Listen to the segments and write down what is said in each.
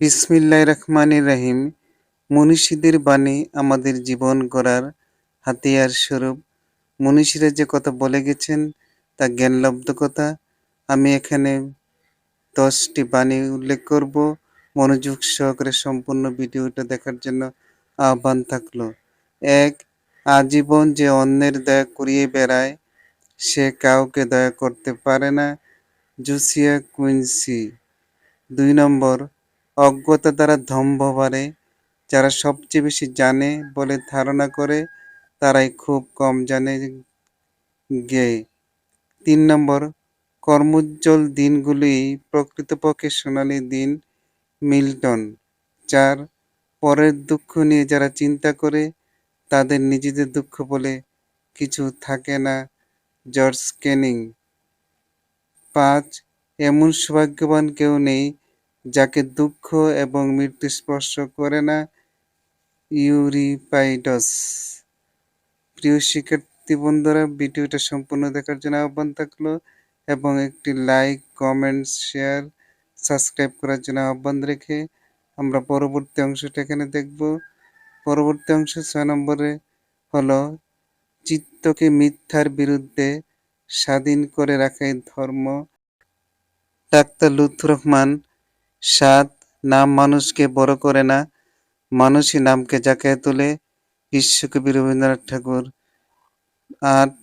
বিসমিল্লাহ রহমান রহিম। মনীষীদের বাণী আমাদের জীবন গড়ার হাতিয়ার স্বরূপ। মনীষীরা যে কথা বলে গেছেন, তা জ্ঞানলব্ধ কথা আমি এখানে দশটি বাণী উল্লেখ করব। মনোযোগ সহকারে সম্পূর্ণ ভিডিওটা দেখার জন্য আহ্বান থাকল। এক, আজীবন যে অন্যের দয়া করিয়ে বেড়ায়, সে কাউকে দয়া করতে পারে না। Josiah Quincy. দুই নম্বর অজ্ঞতা দ্বারা দম্ভ বাড়ে যারা সবচেয়ে বেশি জানে বলে ধারণা করে, তারাই খুব কম জানে গে। তিন নম্বর, কর্মোজ্জ্বল দিনগুলি প্রকৃতপক্ষে সোনালি দিন মিল্টন চার পরের দুঃখ নিয়ে যারা চিন্তা করে, তাদের নিজেদের দুঃখ বলে কিছু থাকে না। George Canning. পাঁচ, এমন সৌভাগ্যবান কেউ নেই যাকে দুঃখ এবং মৃত্যু স্পর্শ করে না, ইউরিপাইডস। প্রিয় শিক্ষার্থী বন্ধুরা, ভিডিওটা সম্পূর্ণ দেখার জন্য আহ্বান থাকল এবং একটি লাইক, কমেন্ট, শেয়ার, সাবস্ক্রাইব করার জন্য আহ্বান রেখে আমরা পরবর্তী অংশটা এখানে দেখব। পরবর্তী অংশ ছয় নম্বরে হলো, চিত্তকে মিথ্যার বিরুদ্ধে স্বাধীন করে রাখাই ধর্ম। ডাক্তার লুৎফুর রহমান সাত নাম মানুষকে বড় করে না, মানুষই নামকে জাকায় তোলে। বিশ্বকবি রবীন্দ্রনাথ ঠাকুর। আট,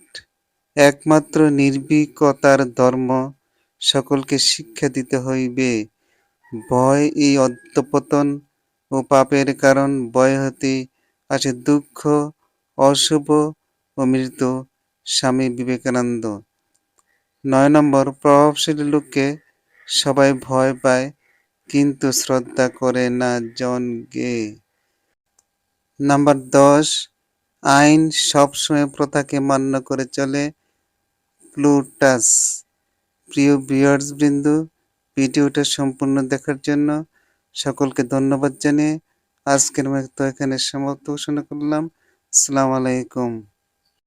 একমাত্র নির্ভীকতার ধর্ম, সকলকে শিক্ষা দিতে হইবে। ভয় এই অধ্যপতন ও পাপের কারণ। ভয় হতে আছে দুঃখ, অশুভ ও মৃত্যু স্বামী বিবেকানন্দ। নয় নম্বর, প্রভাবশালী লোককে সবাই ভয় পায়। কিন্তু শ্রদ্ধা করে না জন গে। নাম্বার দশ, আইন সবসময় প্রথাকে মান্য করে চলে প্লুটাস। প্রিয় ভিউয়ার্স বৃন্দ, ভিডিওটা সম্পূর্ণ দেখার জন্য সকলকে ধন্যবাদ জানিয়ে আজকের মতো এখানে সমাপ্ত ঘোষণা করলাম। আসসালামু আলাইকুম।